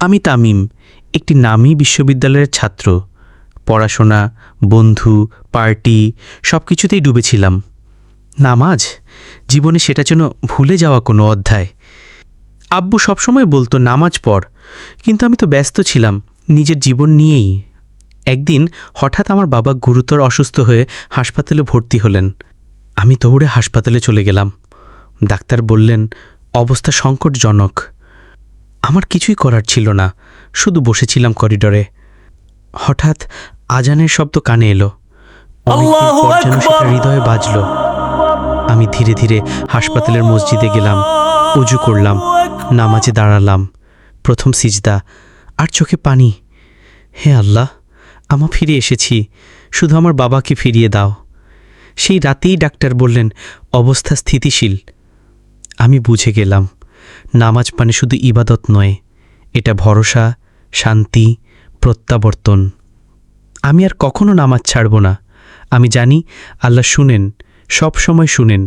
আমি তামিম, একটি নামী বিশ্ববিদ্যালয়ের ছাত্র। পড়াশোনা, বন্ধু, পার্টি সব কিছুতেই ডুবেছিলাম। নামাজ? জীবনে সেটা যেন ভুলে যাওয়া কোনো অধ্যায়। আব্বু সবসময় বলতো, নামাজ পড়। কিন্তু আমি তো ব্যস্ত ছিলাম, নিজের জীবন নিয়েই। একদিন হঠাৎ আমার বাবা গুরুতর অসুস্থ হয়ে হাসপাতালে ভর্তি হলেন। আমি দৌড়ে হাসপাতালে চলে গেলাম। ডাক্তার বললেন, অবস্থা সংকটজনক। আমার কিছুই করার ছিল না শুধু বসেছিলাম করিডরে। হঠাৎ আজানের শব্দ কানে এলো। যেন সেটা হৃদয়ে বাজল। আমি ধীরে ধীরে হাসপাতালের মসজিদে গেলাম উজু করলাম নামাজে দাঁড়ালাম। প্রথম সিজদা আর চোখে পানি। হে আল্লাহ আমা ফিরে এসেছি শুধু আমার বাবাকে ফিরিয়ে দাও। সেই রাতেই ডাক্তার বললেন অবস্থা স্থিতিশীল। আমি বুঝে গেলাম। নামাজ মানে শুধু ইবাদত নয়, এটা ভরসা, শান্তি, প্রত্যাবর্তন। আমি আর কখনো নামাজ ছাড়ব না। আমি জানি, আল্লাহ শুনেন সব সময় শুনেন।